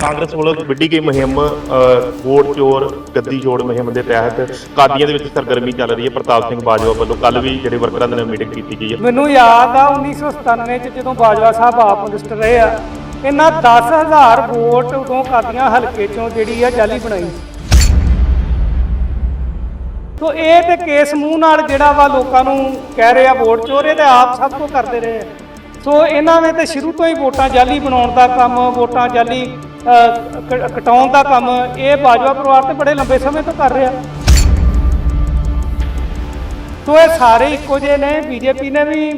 ਕਾਂਗਰਸ ਵੱਲੋਂ ਵਿੱਢੀ ਗਈ ਮੁਹਿੰਮ ਵੋਟ ਚੋਰ, ਗੱਦੀ ਜੋੜ ਮੁਹਿੰਮ ਦੇ ਤਹਿਤ ਕਾਦੀਆਂ ਦੇ ਵਿੱਚ ਸਰਗਰਮੀ ਚੱਲ ਰਹੀ ਹੈ। ਪ੍ਰਤਾਪ ਸਿੰਘ ਬਾਜਵਾ ਵੱਲੋਂ ਕੱਲ ਵੀ ਜਿਹੜੇ ਵਰਕਰਾਂ ਦੇ ਨਾਲ ਮੀਟਿੰਗ ਕੀਤੀ ਗਈ ਹੈ। ਮੈਨੂੰ ਯਾਦ ਆ 1997 ਚ ਜਦੋਂ ਬਾਜਵਾ ਸਾਹਿਬ ਆਪ ਮਿਨਿਸਟਰ ਰਹੇ ਆ, ਇਹਨਾਂ 10000 ਵੋਟ ਉਦੋਂ ਕਾਦੀਆਂ ਹਲਕੇ ਚੋਂ ਜਿਹੜੀ ਆ ਜਾਲੀ ਬਣਾਈ। ਸੋ ਇਹ ਤੇ ਕੇਸ ਮੂੰਹ ਨਾਲ ਜਿਹੜਾ ਵਾ ਲੋਕਾਂ ਨੂੰ ਕਹਿ ਰਿਹਾ, ਵੋਟ ਚੋਰ ਇਹ ਤੇ ਆਪ ਸਭ ਕੁਝ ਕਰਦੇ ਰਹੇ ਆ। ਸੋ ਇਹਨਾਂ ਨੇ ਤੇ ਸ਼ੁਰੂ ਤੋਂ ਹੀ ਵੋਟਾਂ ਜਾਲੀ ਬਣਾਉਣ ਦਾ ਕੰਮ, ਵੋਟਾਂ ਜਾਲੀ ਕਟਾਉਣ ਦਾ ਕੰਮ ਇਹ ਬਾਜਵਾ ਪਰਿਵਾਰ ਤੇ ਬੜੇ ਲੰਬੇ ਸਮੇਂ ਤੋਂ ਕਰ ਰਿਹਾ। ਸੋ ਇਹ ਸਾਰੇ ਇੱਕੋ ਜਿਹੇ ਨੇ ਬੀਜੇਪੀ ਨੇ ਵੀ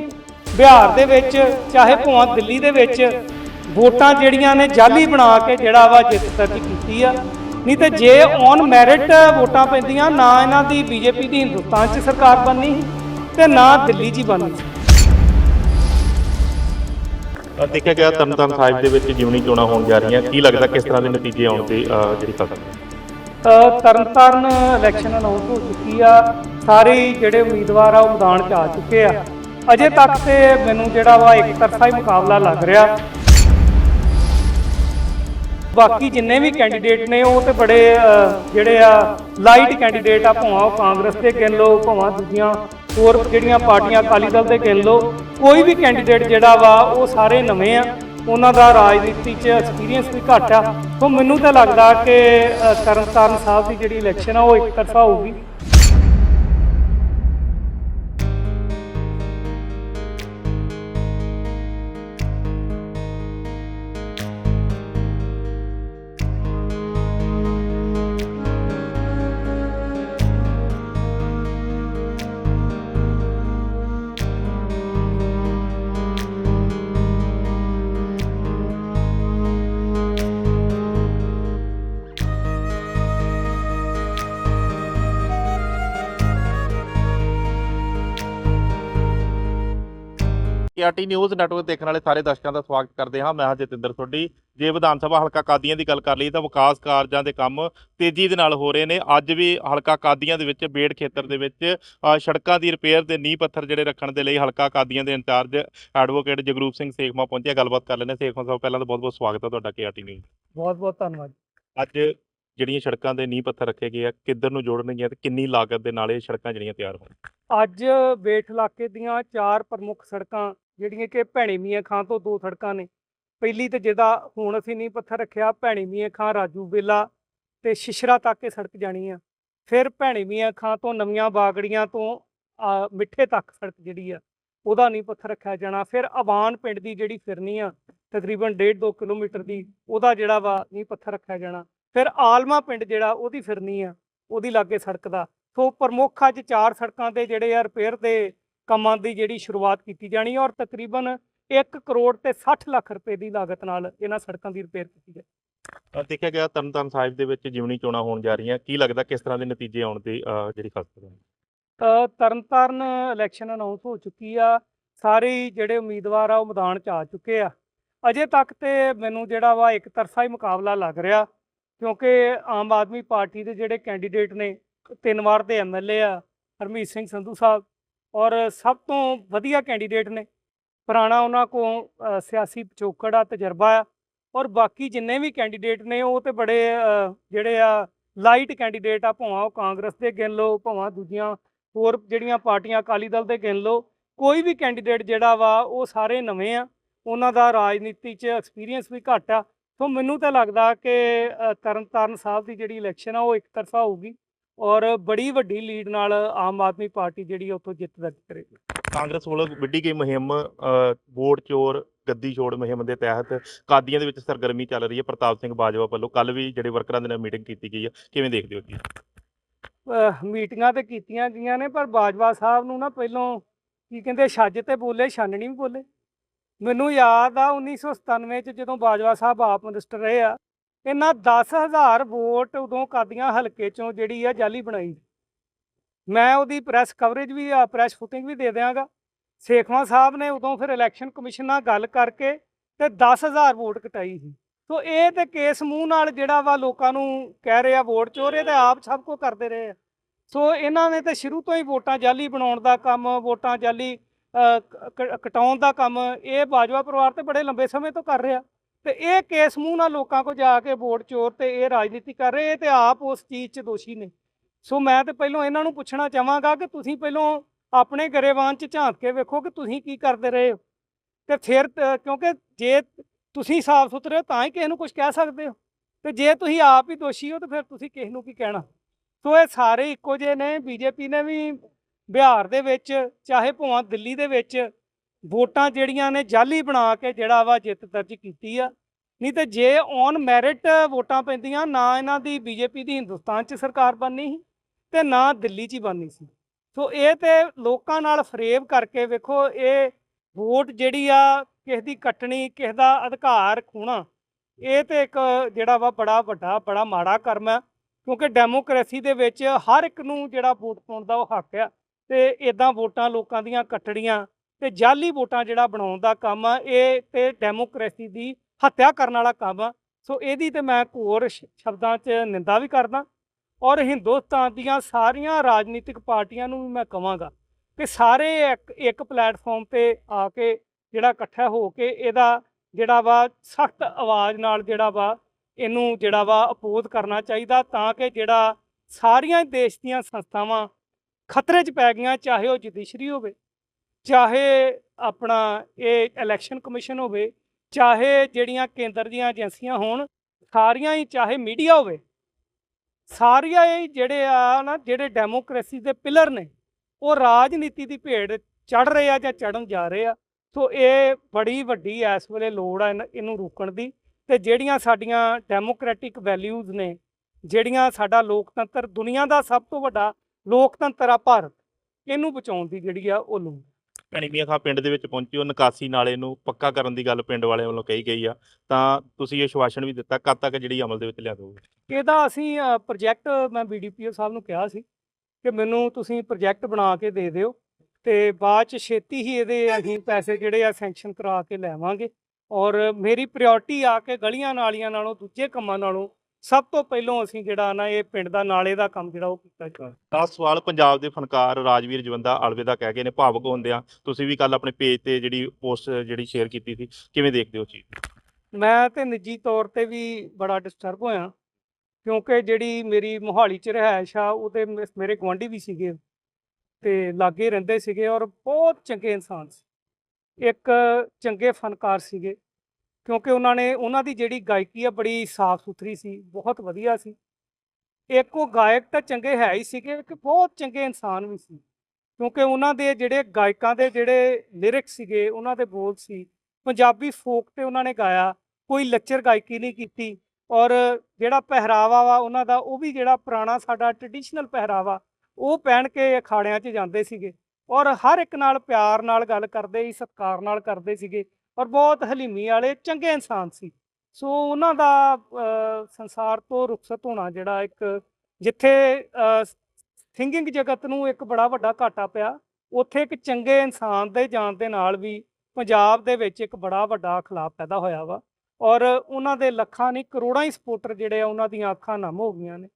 ਬਿਹਾਰ ਦੇ ਵਿੱਚ, ਚਾਹੇ ਭਵਾਂ ਦਿੱਲੀ ਦੇ ਵਿੱਚ, ਵੋਟਾਂ ਜਿਹੜੀਆਂ ਨੇ ਜਾਲੀ ਬਣਾ ਕੇ ਜਿਹੜਾ ਵਾ ਜਿੱਤ ਦਰਜ ਕੀਤੀ ਆ। ਨਹੀਂ ਤੇ ਜੇ ਔਨ ਮੈਰਿਟ ਵੋਟਾਂ ਪੈਂਦੀਆਂ, ਨਾ ਇਹਨਾਂ ਦੀ ਬੀਜੇਪੀ ਦੀ ਹਿੰਦੁਸਤਾਨ 'ਚ ਸਰਕਾਰ ਬਣਨੀ ਸੀ ਤੇ ਨਾ ਦਿੱਲੀ 'ਚ ਹੀ ਬਣਨੀ ਸੀ। ਦੇਖਿਆ ਗਿਆ ਤਰਨਤਾਰਨ ਸਾਹਿਬ ਦੇ ਵਿੱਚ ਜਿਮਣੀ ਚੋਣਾਂ ਹੋਣ ਜਾ ਰਹੀਆਂ। ਕੀ ਲੱਗਦਾ ਕਿਸ ਤਰ੍ਹਾਂ ਦੇ ਨਤੀਜੇ ਆਉਣ ਤੇ ਜਿਹੜੀ ਫਸਲ ਤਰਨਤਾਰਨ ਇਲੈਕਸ਼ਨ ਅਨਾਉਂਸ ਹੋ ਚੁੱਕੀ ਆ। ਸਾਰੇ ਜਿਹੜੇ ਉਮੀਦਵਾਰ ਆ, ਉਹ ਮੈਦਾਨ 'ਚ ਆ ਚੁੱਕੇ ਆ। ਅਜੇ ਤੱਕ ਤੇ ਮੈਨੂੰ ਜਿਹੜਾ ਵਾ ਇੱਕ ਤਰਫਾ ਹੀ ਮੁਕਾਬਲਾ ਲੱਗ ਰਿਹਾ। ਬਾਕੀ ਜਿੰਨੇ ਵੀ ਕੈਂਡੀਡੇਟ ਨੇ, ਉਹ ਤੇ ਬੜੇ ਜਿਹੜੇ ਆ ਲਾਈਟ ਕੈਂਡੀਡੇਟ ਆ, ਭਾਵੇਂ ਉਹ ਕਾਂਗਰਸ ਦੇ, ਗਿਣ ਲਓ, ਭਾਵੇਂ ਦੂਜੀਆਂ। ਹੋਰ ਜਿਹੜੀਆਂ ਪਾਰਟੀਆਂ ਅਕਾਲੀ ਦਲ ਦੇ ਗਿਣ ਲਓ ਕੋਈ ਵੀ ਕੈਂਡੀਡੇਟ ਜਿਹੜਾ ਵਾ ਉਹ ਸਾਰੇ ਨਵੇਂ ਆ। ਉਹਨਾਂ ਦਾ ਰਾਜਨੀਤੀ 'ਚ ਐਕਸਪੀਰੀਅੰਸ ਵੀ ਘੱਟ ਆ। ਸੋ ਮੈਨੂੰ ਤਾਂ ਲੱਗਦਾ ਕਿ ਅ, ਤਰਨਤਾਰਨ ਸਾਹਿਬ ਦੀ ਜਿਹੜੀ ਇਲੈਕਸ਼ਨ ਆ ਉਹ ਇੱਕ ਤਰਫਾ ਹੋਊਗੀ। ਕੇਆਰਟੀ ਨਿਊਜ਼ ਨੈਟਵਰਕ ਦੇਖਣ ਵਾਲੇ ਸਾਰੇ ਦਰਸ਼ਕਾਂ ਦਾ ਸਵਾਗਤ ਕਰਦੇ ਹਾਂ। ਮੈਂ ਹਾਂ ਜਤਿੰਦਰ ਸੋਢੀ। ਜੇ ਵਿਧਾਨ ਸਭਾ ਹਲਕਾ ਕਾਦੀਆਂ ਦੀ ਗੱਲ ਕਰ ਲਈ ਤਾਂ ਵਿਕਾਸ ਕਾਰਜਾਂ ਦੇ ਕੰਮ ਤੇਜ਼ੀ ਦੇ ਨਾਲ ਹੋ ਰਹੇ ਨੇ। ਅੱਜ ਵੀ ਹਲਕਾ ਕਾਦੀਆਂ ਦੇ ਵਿੱਚ ਬੇੜ ਖੇਤਰ ਦੇ ਵਿੱਚ ਸੜਕਾਂ ਦੀ ਰਿਪੇਅਰ ਦੇ ਨੀਂਹ ਪੱਥਰ ਜਿਹੜੇ ਰੱਖਣ ਦੇ ਲਈ ਹਲਕਾ ਕਾਦੀਆਂ ਦੇ ਇੰਚਾਰਜ ਐਡਵੋਕੇਟ ਜਗਰੂਪ ਸਿੰਘ ਸੇਖਮਾ ਪਹੁੰਚਿਆ। ਗੱਲਬਾਤ ਕਰ ਲੈਣੇ ਸੇਖਮਾ ਸਾਹਿਬ ਪਹਿਲਾਂ ਤਾਂ ਬਹੁਤ-ਬਹੁਤ ਸਵਾਗਤ ਹੈ ਤੁਹਾਡਾ ਕੇਆਰਟੀ ਨਿਊਜ਼ ਬਹੁਤ ਬਹੁਤ ਧੰਨਵਾਦ। ਅੱਜ ਜਿਹੜੀਆਂ ਸੜਕਾਂ ਦੇ ਨੀਂਹ ਪੱਥਰ ਰੱਖੇ ਗਏ ਆ ਕਿੱਧਰ ਨੂੰ ਜੋੜਨਗੀਆਂ ਤੇ ਕਿੰਨੀ ਲਾਗਤ ਦੇ ਨਾਲ ਇਹ ਸੜਕਾਂ ਜਿਹੜੀਆਂ ਤਿਆਰ ਹੋਣ? ਅੱਜ ਬੇਟ ਇਲਾਕੇ ਦੀਆਂ ਚਾਰ ਪ੍ਰਮੁੱਖ ਸੜਕਾਂ ਜਿਹੜੀਆਂ ਕਿ ਭੈਣੀ ਮੀਆਂ ਖਾਂ ਤੋਂ ਦੋ ਸੜਕਾਂ ਨੇ। ਪਹਿਲੀ ਤੇ ਜਿਹਦਾ ਹੁਣ ਅਸੀਂ ਨੀਂਹ ਪੱਥਰ ਰੱਖਿਆ ਭੈਣੀ ਮੀਆਂ ਖਾਂ ਰਾਜੂ ਬੇਲਾ ਤੇ ਸ਼ਿਸ਼ਰਾ ਤੱਕ ਇਹ ਸੜਕ ਜਾਣੀ ਆ। ਫਿਰ ਭੈਣੀ ਮੀਆਂ ਖਾਂ ਤੋਂ ਨਵੀਆਂ ਬਾਗੜੀਆਂ ਤੋਂ ਆ, ਮਿੱਠੇ ਤੱਕ ਸੜਕ ਜਿਹੜੀ ਆ ਉਹਦਾ ਨੀਂਹ ਪੱਥਰ ਰੱਖਿਆ ਜਾਣਾ। ਫਿਰ ਆਵਾਨ ਪਿੰਡ ਦੀ ਜਿਹੜੀ ਫਿਰਨੀ ਆ ਤਕਰੀਬਨ 1.5 2 ਕਿਲੋਮੀਟਰ ਦੀ ਉਹਦਾ ਜਿਹੜਾ ਵਾ ਨੀਂਹ ਪੱਥਰ ਰੱਖਿਆ ਜਾਣਾ। ਫਿਰ ਆਲਮਾ ਪਿੰਡ ਜਿਹੜਾ ਉਹਦੀ ਫਿਰਨੀ ਆ ਉਹਦੀ ਲਾਗੇ ਸੜਕ ਦਾ। ਸੋ ਪ੍ਰਮੁੱਖ ਅੱਜ ਚਾਰ ਸੜਕਾਂ ਦੇ ਜਿਹੜੇ ਆ ਰਿਪੇਅਰ ਦੇ ਕੰਮਾਂ ਦੀ ਜਿਹੜੀ ਸ਼ੁਰੂਆਤ ਕੀਤੀ ਜਾਣੀ ਹੈ ਔਰ ਤਕਰੀਬਨ 1 ਕਰੋੜ ਤੇ 60 ਲੱਖ ਰੁਪਏ ਦੀ ਲਾਗਤ ਨਾਲ ਇਹਨਾਂ ਸੜਕਾਂ ਦੀ ਰਿਪੇਅਰ ਕੀਤੀ ਜਾਏ ਦੇਖਿਆ ਗਿਆ ਤਰਨਤਾਰਨ ਸਾਹਿਬ ਦੇ ਵਿੱਚ ਜਿਮਣੀ ਚੋਣਾਂ ਹੋਣ ਜਾ ਰਹੀਆਂ ਕੀ ਲੱਗਦਾ ਕਿਸ ਤਰ੍ਹਾਂ ਦੇ ਨਤੀਜੇ ਆਉਣ ਅ, ਜਿਹੜੀ ਫਸਲ ਤਾਂ ਤਰਨਤਾਰਨ ਇਲੈਕਸ਼ਨ ਅਨਾਉਂਸ ਹੋ ਚੁੱਕੀ ਆ ਸਾਰੇ ਹੀ ਜਿਹੜੇ ਉਮੀਦਵਾਰ ਆ ਉਹ ਮੈਦਾਨ 'ਚ ਆ ਚੁੱਕੇ ਆ। ਅਜੇ ਤੱਕ ਤੇ ਮੈਨੂੰ ਜਿਹੜਾ ਵਾ ਇੱਕ ਤਰਫਾ ਹੀ ਮੁਕਾਬਲਾ ਲੱਗ ਰਿਹਾ। ਕਿਉਂਕਿ ਆਮ ਆਦਮੀ ਪਾਰਟੀ ਦੇ ਜਿਹੜੇ ਕੈਂਡੀਡੇਟ ਨੇ, ਤਿੰਨ ਵਾਰ ਦੇ ਐਮਐਲਏ ਆ, ਹਰਮੀਤ ਸਿੰਘ ਸੰਧੂ ਸਾਹਿਬ, ਔਰ ਸਭ ਤੋਂ ਵਧੀਆ ਕੈਂਡੀਡੇਟ ਨੇ। ਪੁਰਾਣਾ ਉਹਨਾਂ ਕੋ ਸਿਆਸੀ ਪਿਛੋਕੜ ਆ, ਤਜਰਬਾ ਆ, ਔਰ ਬਾਕੀ ਜਿੰਨੇ ਵੀ ਕੈਂਡੀਡੇਟ ਨੇ, ਉਹ ਤੇ ਬੜੇ ਜਿਹੜੇ ਆ ਲਾਈਟ ਕੈਂਡੀਡੇਟ ਆ, ਭਾਵੇਂ ਉਹ ਕਾਂਗਰਸ ਦੇ ਗਿਣ ਲਓ, ਭਾਵੇਂ ਦੂਜੀਆਂ ਹੋਰ ਜਿਹੜੀਆਂ ਪਾਰਟੀਆਂ ਅਕਾਲੀ ਦਲ ਦੇ ਗਿਣ ਲਓ, ਕੋਈ ਵੀ ਕੈਂਡੀਡੇਟ ਜਿਹੜਾ ਵਾ, ਉਹ ਸਾਰੇ ਨਵੇਂ ਆ। ਉਹਨਾਂ ਦਾ ਰਾਜਨੀਤੀ 'ਚ ਐਕਸਪੀਰੀਅੰਸ ਵੀ ਘੱਟ ਆ ਸੋ ਮੈਨੂੰ ਤਾਂ ਲੱਗਦਾ ਕਿ ਤਰਨਤਾਰਨ ਸਾਹਿਬ ਦੀ ਜਿਹੜੀ ਇਲੈਕਸ਼ਨ ਆ ਉਹ ਇੱਕ ਤਰਫਾ ਹੋਊਗੀ ਔਰ ਬੜੀ ਵੱਡੀ ਲੀਡ ਨਾਲ ਆਮ ਆਦਮੀ ਪਾਰਟੀ ਜਿਹੜੀ ਉੱਥੋਂ ਜਿੱਤ ਦਰਜ ਕਰੇਗੀ ਕਾਂਗਰਸ ਵੱਲੋਂ ਵਿੱਢੀ ਗਈ ਮੁਹਿੰਮ ਵੋਟ ਚੋਰ ਗੱਦੀ ਛੋੜ ਮੁਹਿੰਮ ਦੇ ਤਹਿਤ ਕਾਦੀਆਂ ਦੇ ਵਿੱਚ ਸਰਗਰਮੀ ਚੱਲ ਰਹੀ ਹੈ। ਪ੍ਰਤਾਪ ਸਿੰਘ ਬਾਜਵਾ ਵੱਲੋਂ ਕੱਲ ਵੀ ਜਿਹੜੇ ਵਰਕਰਾਂ ਦੇ ਨਾਲ ਮੀਟਿੰਗ ਕੀਤੀ ਗਈ ਹੈ ਕਿਵੇਂ ਦੇਖਦੇ ਹੋ ਜੀ ਮੀਟਿੰਗਾਂ ਤੇ ਕੀਤੀਆਂ ਗਈਆਂ ਨੇ ਪਰ ਬਾਜਵਾ ਸਾਹਿਬ ਨੂੰ ਨਾ ਪਹਿਲੋਂ ਕੀ ਕਹਿੰਦੇ ਛੱਜ ਤੇ ਬੋਲੇ ਛਾਨਣੀ ਵੀ ਬੋਲੇ। ਮੈਨੂੰ ਯਾਦ ਆ 1997 ਚ ਜਦੋਂ ਬਾਜਵਾ ਸਾਹਿਬ ਆਪ ਮਿਨਿਸਟਰ ਰਹੇ ਆ, ਇਹਨਾਂ 10000 ਵੋਟ ਉਦੋਂ ਕਾਦੀਆਂ ਹਲਕੇ ਚੋਂ ਜਿਹੜੀ ਆ ਜਾਲੀ ਬਣਾਈ। ਮੈਂ ਉਹਦੀ ਪ੍ਰੈਸ ਕਵਰੇਜ ਵੀ ਆ ਪ੍ਰੈਸ ਫੁਟਿੰਗ ਵੀ ਦੇ ਦਿਆਂਗਾ। ਸੇਖਵਾਂ ਸਾਹਿਬ ਨੇ ਉਦੋਂ ਫਿਰ ਇਲੈਕਸ਼ਨ ਕਮਿਸ਼ਨ ਨਾਲ ਗੱਲ ਕਰਕੇ ਤੇ 10000 ਵੋਟ ਕਟਾਈ ਸੀ। ਸੋ ਇਹ ਤੇ ਕੇਸ ਮੂੰਹ ਨਾਲ ਜਿਹੜਾ ਵਾ ਲੋਕਾਂ ਨੂੰ ਕਹਿ ਰਿਹਾ ਵੋਟ ਚੋਰ, ਇਹ ਤੇ ਆਪ ਸਭ ਕੁਝ ਕਰਦੇ ਰਹੇ ਆ। ਸੋ ਇਹਨਾਂ ਨੇ ਤੇ ਸ਼ੁਰੂ ਤੋਂ ਹੀ ਵੋਟਾਂ ਜਾਲੀ ਬਣਾਉਣ ਦਾ ਕੰਮ, ਵੋਟਾਂ ਜਾਲੀ ਕਟਾਉਣ ਦਾ ਕੰਮ ਇਹ ਬਾਜਵਾ ਪਰਿਵਾਰ ਤੇ ਬੜੇ ਲੰਬੇ ਸਮੇਂ ਤੋਂ ਕਰ ਰਿਹਾ। ਤੇ ਇਹ ਕੇਸ ਮੂੰਹ ਨਾਲ ਲੋਕਾਂ ਕੋ ਜਾ ਕੇ ਵੋਟ ਚੋਰ ਤੇ ਇਹ ਰਾਜਨੀਤੀ ਕਰ ਰਹੇ, ਇਹ ਤੇ ਆਪ ਉਸ ਚੀਜ਼ 'ਚ ਦੋਸ਼ੀ ਨੇ। ਸੋ ਮੈਂ ਤੇ ਪਹਿਲਾਂ ਇਹਨਾਂ ਨੂੰ ਪੁੱਛਣਾ ਚਾਹਾਂਗਾ ਕਿ ਤੁਸੀਂ ਪਹਿਲਾਂ ਆਪਣੇ ਗਰੇਵਾਨ 'ਚ ਝਾਂਕ ਕੇ ਵੇਖੋ ਕਿ ਤੁਸੀਂ ਕੀ ਕਰਦੇ ਰਹੇ ਹੋ। ਤੇ ਫਿਰ ਕਿਉਂਕਿ ਜੇ ਤੁਸੀਂ ਸਾਫ਼ ਸੁਥਰੇ ਹੋ, ਤਾਂ ਹੀ ਕਿਸੇ ਨੂੰ ਕੁਝ ਕਹਿ ਸਕਦੇ ਹੋ। ਤੇ ਜੇ ਤੁਸੀਂ ਆਪ ਹੀ ਦੋਸ਼ੀ ਹੋ, ਤਾਂ ਫਿਰ ਤੁਸੀਂ ਕਿਸੇ ਨੂੰ ਕੀ ਕਹਿਣਾ? ਸੋ ਇਹ ਸਾਰੇ ਇੱਕੋ ਜਿਹੇ ਨੇ, ਬੀਜੇਪੀ ਨੇ ਵੀ ਬਿਹਾਰ ਦੇ ਵਿੱਚ, ਚਾਹੇ ਭਵਾਂ ਦਿੱਲੀ ਦੇ ਵਿੱਚ, ਵੋਟਾਂ ਜਿਹੜੀਆਂ ਨੇ ਜਾਲੀ ਬਣਾ ਕੇ ਜਿਹੜਾ ਵਾ ਜਿੱਤ ਦਰਜ ਕੀਤੀ ਆ। ਨਹੀਂ ਤੇ ਜੇ ਔਨ ਮੈਰਿਟ ਵੋਟਾਂ ਪੈਂਦੀਆਂ, ਨਾ ਇਹਨਾਂ ਦੀ ਬੀਜੇਪੀ ਦੀ ਹਿੰਦੁਸਤਾਨ 'ਚ ਸਰਕਾਰ ਬਣਨੀ ਸੀ ਤੇ ਨਾ ਦਿੱਲੀ 'ਚ ਹੀ ਬਣਨੀ ਸੀ। ਸੋ ਇਹ ਤੇ ਲੋਕਾਂ ਨਾਲ ਫਰੇਬ ਕਰਕੇ ਵੇਖੋ, ਇਹ ਵੋਟ ਜਿਹੜੀ ਆ, ਕਿਸੇ ਦੀ ਕੱਟਣੀ, ਕਿਸੇ ਦਾ ਅਧਿਕਾਰ ਖੋਣਾ, ਇਹ ਤੇ ਇੱਕ ਜਿਹੜਾ ਵਾ ਬੜਾ ਵੱਡਾ, ਬੜਾ ਮਾੜਾ ਕਰਮ ਹੈ ਕਿਉਂਕਿ ਡੈਮੋਕ੍ਰੇਸੀ ਦੇ ਵਿੱਚ ਹਰ ਇੱਕ ਨੂੰ ਜਿਹੜਾ ਵੋਟ ਪਾਉਣ ਦਾ ਉਹ ਹੱਕ ਆ। ਤੇ ਇਦਾਂ ਵੋਟਾਂ ਲੋਕਾਂ ਦੀਆਂ ਕੱਟੜੀਆਂ ਤੇ ਜਾਲੀ ਵੋਟਾਂ ਜਿਹੜਾ ਬਣਾਉਣ ਦਾ ਕੰਮ ਆ, ਇਹ ਤੇ ਡੈਮੋਕ੍ਰੇਸੀ ਦੀ ਹੱਤਿਆ ਕਰਨ ਵਾਲਾ ਕੰਮ ਆ। ਸੋ ਇਹਦੀ ਤੇ ਮੈਂ ਹੋਰ ਸ਼- ਸ਼ਬਦਾਂ 'ਚ ਨਿੰਦਾ ਵੀ ਕਰਦਾ ਔਰ ਹਿੰਦੁਸਤਾਨ ਦੀਆਂ ਸਾਰੀਆਂ ਰਾਜਨੀਤਿਕ ਪਾਰਟੀਆਂ ਨੂੰ ਵੀ ਮੈਂ ਕਹਾਂਗਾ ਕਿ ਸਾਰੇ ਇੱਕ ਇੱਕ ਪਲੇਟਫਾਰਮ ਤੇ ਆ ਕੇ ਜਿਹੜਾ ਇਕੱਠਾ ਹੋ ਕੇ ਇਹਦਾ ਜਿਹੜਾ ਵਾ ਸਖਤ ਆਵਾਜ਼ ਨਾਲ ਜਿਹੜਾ ਵਾ ਇਹਨੂੰ ਜਿਹੜਾ ਵਾ ਅਪੋਜ਼ ਕਰਨਾ ਚਾਹੀਦਾ ਤਾਂ ਕਿ ਜਿਹੜਾ ਸਾਰੀਆਂ ਦੇਸ਼ ਦੀਆਂ ਸੰਸਥਾਵਾਂ ਖਤਰੇ 'ਚ ਪੈ ਗਈਆਂ, ਚਾਹੇ ਉਹ ਜੁਡੀਸ਼ਰੀ ਹੋਵੇ, ਚਾਹੇ ਆਪਣਾ ਇਹ ਇਲੈਕਸ਼ਨ ਕਮਿਸ਼ਨ ਹੋਵੇ, ਚਾਹੇ ਜਿਹੜੀਆਂ ਕੇਂਦਰ ਦੀਆਂ ਏਜੰਸੀਆਂ ਹੋਣ, ਸਾਰੀਆਂ ਹੀ, ਚਾਹੇ ਮੀਡੀਆ ਹੋਵੇ, ਸਾਰੀਆਂ ਹੀ ਜਿਹੜੇ ਆ ਨਾ, ਜਿਹੜੇ ਡੈਮੋਕ੍ਰੇਸੀ ਦੇ ਪਿਲਰ ਨੇ, ਉਹ ਰਾਜਨੀਤੀ ਦੀ ਭੇਡ ਚੜ ਰਹੇ ਆ ਜਾਂ ਚੜਨ ਜਾ ਰਹੇ ਆ। ਸੋ ਇਹ ਬੜੀ ਵੱਡੀ ਇਸ ਵੇਲੇ ਲੋੜ ਆ ਇਹਨ- ਇਹਨੂੰ ਰੋਕਣ ਦੀ ਤੇ ਜਿਹੜੀਆਂ ਸਾਡੀਆਂ ਡੈਮੋਕ੍ਰੈਟਿਕ ਵੈਲਿਊਜ਼ ਨੇ, ਜਿਹੜੀਆਂ ਸਾਡਾ ਲੋਕਤੰਤਰ ਦੁਨੀਆ ਦਾ ਸਭ ਤੋਂ ਵੱਡਾ ਲੋਕਤੰਤਰ ਆ ਭਾਰਤ ਇਹਨੂੰ ਬਚਾਉਣ ਦੀ ਜਿਹੜੀ ਆ ਉਹ ਲੋੜ ਭੈਣੀ ਮੀਆਂ ਖਾਂ ਪਿੰਡ ਦੇ ਵਿੱਚ ਪਹੁੰਚੀ ਉਹ ਨਿਕਾਸੀ ਨਾਲੇ ਨੂੰ ਪੱਕਾ ਕਰਨ ਦੀ ਗੱਲ ਪਿੰਡ ਵਾਲਿਆਂ ਵੱਲੋਂ ਕਹੀ ਗਈ ਆ ਤਾਂ ਤੁਸੀਂ ਇਹ ਆਸ਼ਵਾਸਨ ਵੀ ਦਿੱਤਾ ਕਦ ਤੱਕ ਜਿਹੜੀ ਅਮਲ ਦੇ ਵਿੱਚ ਲਿਆ ਦੋਗੇ? ਇਹਦਾ ਅਸੀਂ ਪ੍ਰੋਜੈਕਟ ਮੈਂ ਬੀਡੀਪੀਓ ਸਾਹਿਬ ਨੂੰ ਕਿਹਾ ਸੀ ਕਿ ਮੈਨੂੰ ਤੁਸੀਂ ਪ੍ਰੋਜੈਕਟ ਬਣਾ ਕੇ ਦੇ ਦਿਓ ਤੇ ਬਾਅਦ ਚ ਛੇਤੀ ਹੀ ਇਹਦੇ ਅਸੀਂ ਪੈਸੇ ਜਿਹੜੇ ਆ ਸੈਂਕਸ਼ਨ ਕਰਾ ਕੇ ਲੈਵਾਂਗੇ ਔਰ ਮੇਰੀ ਪ੍ਰਾਇੋਰਟੀ ਆ ਕੇ ਗਲੀਆਂ ਨਾਲੀਆਂ ਨਾਲੋਂ ਦੂਜੇ ਕੰਮਾਂ ਨਾਲੋਂ ਸਭ ਤੋਂ ਪਹਿਲਾਂ ਅਸੀਂ ਜਿਹੜਾ ਨਾ ਇਹ ਪਿੰਡ ਦਾ ਨਾਲੇ ਦਾ ਕੰਮ ਜਿਹੜਾ ਉਹ ਕੀਤਾ ਜਾਵੇ ਤਾਂ ਸਵਾਲ ਪੰਜਾਬ ਦੇ ਫਨਕਾਰ ਰਾਜਵੀਰ ਜਵੰਦਾ ਅਲਵੇ ਦਾ ਕਹਿ ਗਏ ਨੇ ਭਾਵਕ ਹੁੰਦੇ ਆ। ਤੁਸੀਂ ਵੀ ਕੱਲ ਆਪਣੇ ਪੇਜ ਤੇ ਜਿਹੜੀ ਪੋਸਟ ਜਿਹੜੀ ਸ਼ੇਅਰ ਕੀਤੀ ਸੀ ਕਿਵੇਂ ਦੇਖਦੇ ਹੋ ਚੀਜ਼? ਮੈਂ ਤੇ ਨਿੱਜੀ ਤੌਰ ਤੇ ਵੀ ਬੜਾ ਡਿਸਟਰਬ ਹੋਇਆ ਕਿਉਂਕਿ ਜਿਹੜੀ ਮੇਰੀ ਮੋਹਾਲੀ ਚ ਰਿਹਾਇਸ਼ ਆ ਉਹਦੇ ਮੇ- ਮੇਰੇ ਗੁਆਂਢੀ ਵੀ ਸੀਗੇ। ਤੇ ਲਾਗੇ ਰਹਿੰਦੇ ਸੀਗੇ ਔਰ ਬਹੁਤ ਚੰਗੇ ਇਨਸਾਨ ਸੀ। ਇੱਕ ਚੰਗੇ ਫਨਕਾਰ ਸੀਗੇ। ਕਿਉਂਕਿ ਉਹਨਾਂ ਨੇ, ਉਹਨਾਂ ਦੀ ਜਿਹੜੀ ਗਾਇਕੀ ਆ ਬੜੀ ਸਾਫ਼ ਸੁਥਰੀ ਸੀ, ਬਹੁਤ ਵਧੀਆ ਸੀ। ਇੱਕ ਉਹ ਗਾਇਕ ਤਾਂ ਚੰਗੇ ਹੈ ਹੀ ਸੀਗੇ ਕਿ ਬਹੁਤ ਚੰਗੇ ਇਨਸਾਨ ਵੀ ਸੀ। ਕਿਉਂਕਿ ਉਹਨਾਂ ਦੇ ਜਿਹੜੇ ਗਾਇਕਾਂ ਦੇ ਜਿਹੜੇ ਲਿਰਿਕਸ ਸੀਗੇ, ਉਹਨਾਂ ਦੇ ਬੋਲ ਸੀ, ਪੰਜਾਬੀ ਫੋਕ ਤੇ ਉਹਨਾਂ ਨੇ ਗਾਇਆ, ਕੋਈ ਲੱਚਰ ਗਾਇਕੀ ਨਹੀਂ ਕੀਤੀ ਔਰ ਜਿਹੜਾ ਪਹਿਰਾਵਾ ਵਾ ਉਹਨਾਂ ਦਾ, ਉਹ ਵੀ ਜਿਹੜਾ ਪੁਰਾਣਾ ਸਾਡਾ ਟ੍ਰੈਡੀਸ਼ਨਲ ਪਹਿਰਾਵਾ, ਉਹ ਪਹਿਨ ਕੇ ਅਖਾੜਿਆਂ 'ਚ ਜਾਂਦੇ ਸੀਗੇ ਔਰ ਹਰ ਇੱਕ ਨਾਲ ਪਿਆਰ ਨਾਲ ਗੱਲ ਕਰਦੇ ਸੀ, ਸਤਿਕਾਰ ਨਾਲ ਕਰਦੇ ਸੀਗੇ। ਔਰ ਬਹੁਤ ਹਲੀਮੀ ਵਾਲੇ, ਚੰਗੇ ਇਨਸਾਨ ਸੀ। ਸੋ ਉਹਨਾਂ ਦਾ ਸੰਸਾਰ ਤੋਂ ਰੁਖਸਤ ਹੋਣਾ ਜਿਹੜਾ ਇੱਕ, ਜਿੱਥੇ ਥਿੰਕਿੰਗ ਜਗਤ ਨੂੰ ਇੱਕ ਬੜਾ ਵੱਡਾ ਘਾਟਾ ਪਿਆ, ਉੱਥੇ ਇੱਕ ਚੰਗੇ ਇਨਸਾਨ ਦੇ ਜਾਣ ਦੇ ਨਾਲ ਵੀ ਪੰਜਾਬ ਦੇ ਵਿੱਚ ਇੱਕ ਬੜਾ ਵੱਡਾ ਖਿਲਾਫ ਪੈਦਾ ਹੋਇਆ ਵਾ। ਔਰ ਉਹਨਾਂ ਦੇ ਲੱਖਾਂ ਨਹੀਂ, ਕਰੋੜਾਂ ਹੀ ਸਪੋਰਟਰ ਜਿਹੜੇ ਆ, ਉਹਨਾਂ ਦੀਆਂ ਅੱਖਾਂ ਨਮ ਹੋ ਗਈਆਂ ਨੇ।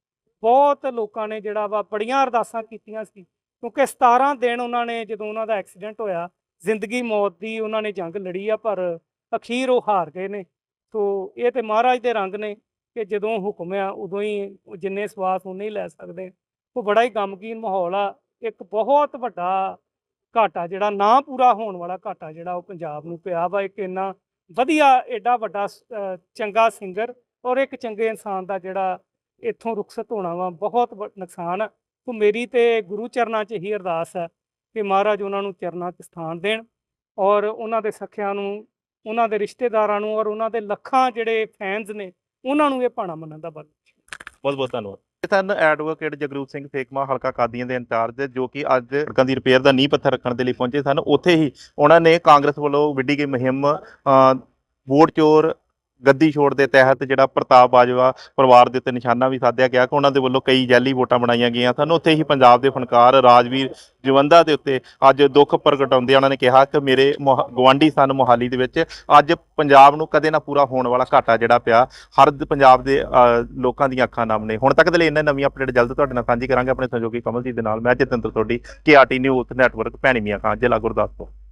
ਬਹੁਤ ਲੋਕਾਂ ਨੇ ਜਿਹੜਾ ਵਾ ਬੜੀਆਂ ਅਰਦਾਸਾਂ ਕੀਤੀਆਂ ਸੀ, ਕਿਉਂਕਿ 17 ਦਿਨ ਉਹਨਾਂ ਨੇ ਜਦੋਂ ਉਹਨਾਂ ਦਾ ਐਕਸੀਡੈਂਟ ਹੋਇਆ ਜ਼ਿੰਦਗੀ ਮੌਤ ਦੀ ਉਹਨਾਂ ਨੇ ਜੰਗ ਲੜੀ ਆ, ਪਰ ਅਖੀਰ ਉਹ ਹਾਰ ਗਏ ਨੇ। ਸੋ ਇਹ ਤੇ ਮਹਾਰਾਜ ਦੇ ਰੰਗ ਨੇ ਕਿ ਜਦੋਂ ਹੁਕਮ ਆ, ਉਦੋਂ ਹੀ ਜਿੰਨੇ ਸਵਾਸ ਉਹਨੇ ਹੀ ਲੈ ਸਕਦੇ ਉਹ ਬੜਾ ਹੀ ਗਮਗੀਨ ਮਾਹੌਲ ਆ। ਇੱਕ ਬਹੁਤ ਵੱਡਾ ਘਾਟਾ ਜਿਹੜਾ, ਨਾ ਪੂਰਾ ਹੋਣ ਵਾਲਾ ਘਾਟਾ ਜਿਹੜਾ ਉਹ ਪੰਜਾਬ ਨੂੰ ਪਿਆ ਵਾ। ਇੱਕ ਇੰਨਾ ਵਧੀਆ ਐਡਾ ਵੱਡਾ ਚੰਗਾ ਸਿੰਗਰ ਔਰ ਇੱਕ ਚੰਗੇ ਇਨਸਾਨ ਦਾ ਜਿਹੜਾ ਇੱਥੋਂ ਰੁਖਸਤ ਹੋਣਾ ਵਾ, ਬਹੁਤ ਵ- ਨੁਕਸਾਨ ਆ। ਸੋ ਮੇਰੀ ਤੇ ਗੁਰੂ ਚਰਨਾਂ 'ਚ ਹੀ ਅਰਦਾਸ ਹੈ ਕਿ ਮਹਾਰਾਜ ਉਹਨਾਂ ਨੂੰ ਚਰਨਾਂ 'ਚ ਸਥਾਨ ਦੇਣ ਔਰ ਉਹਨਾਂ ਦੇ ਸਖਿਆਂ ਨੂੰ ਉਹਨਾਂ ਦੇ ਰਿਸ਼ਤੇਦਾਰਾਂ ਨੂੰ ਔਰ ਉਹਨਾਂ ਦੇ ਲੱਖਾਂ ਜਿਹੜੇ ਫੈਨਸ ਨੇ ਉਹਨਾਂ ਨੂੰ ਇਹ ਭਾਣਾ ਮੰਨਣ ਦਾ ਬਲ ਬਹੁਤ ਬਹੁਤ ਧੰਨਵਾਦ। ਸਨ ਐਡਵੋਕੇਟ ਜਗਰੂਪ ਸਿੰਘ ਸੇਖਮਾ ਹਲਕਾ ਕਾਦੀਆਂ ਦੇ ਇੰਚਾਰਜ ਜੋ ਕਿ ਅੱਜ ਸੜਕਾਂ ਦੀ ਰਿਪੇਅਰ ਦਾ ਨੀਂਹ ਪੱਥਰ ਰੱਖਣ ਦੇ ਲਈ ਪਹੁੰਚੇ ਸਨ ਉੱਥੇ ਹੀ ਉਹਨਾਂ ਨੇ ਕਾਂਗਰਸ ਵੱਲੋਂ ਵਿੱਢੀ ਗਈ ਮੁਹਿੰਮ ਵੋਟ ਚੋਰ ਗੱਦੀ ਛੋੜ ਦੇ ਤਹਿਤ ਜਿਹੜਾ ਪ੍ਰਤਾਪ ਬਾਜਵਾ ਪਰਿਵਾਰ ਦੇ ਉੱਤੇ ਨਿਸ਼ਾਨਾ ਵੀ ਸਾਧਿਆ ਗਿਆ ਕਿ ਉਹਨਾਂ ਦੇ ਵੱਲੋਂ ਕਈ ਜੈਲੀ ਵੋਟਾਂ ਬਣਾਈਆਂ ਗਈਆਂ ਸਨ। ਉੱਥੇ ਹੀ ਪੰਜਾਬ ਦੇ ਫਨਕਾਰ ਰਾਜਵੀਰ ਜਵੰਦਾ ਦੇ ਉੱਤੇ ਅੱਜ ਦੁੱਖ ਪ੍ਰਗਟਾਉਂਦੇ ਉਹਨਾਂ ਨੇ ਕਿਹਾ ਕਿ ਮੇਰੇ ਮੁਹਾ- ਗੁਆਂਢੀ ਸਨ ਮੋਹਾਲੀ ਦੇ ਵਿੱਚ। ਅੱਜ ਪੰਜਾਬ ਨੂੰ ਕਦੇ ਨਾ ਪੂਰਾ ਹੋਣ ਵਾਲਾ ਘਾਟਾ ਜਿਹੜਾ ਪਿਆ ਹਰ ਪੰਜਾਬ ਦੇ ਅ, ਲੋਕਾਂ ਦੀਆਂ ਅੱਖਾਂ ਨਮ ਨੇ। ਹੁਣ ਤੱਕ ਦੇ ਲਈ ਇਹਨਾਂ ਨਵੀਂ ਅਪਡੇਟ ਜਲਦ ਤੁਹਾਡੇ ਨਾਲ ਸਾਂਝੀ ਕਰਾਂਗੇ। ਆਪਣੇ ਸਹਿਯੋਗੀ ਕਮਲਜੀਤ ਦੇ ਨਾਲ ਮੈਂ ਜਤਿੰਦਰ ਤੁਹਾਡੀ KRT news network Bhaini Mian Khan ਜ਼ਿਲ੍ਹਾ ਗੁਰਦਾਸਪੁਰ।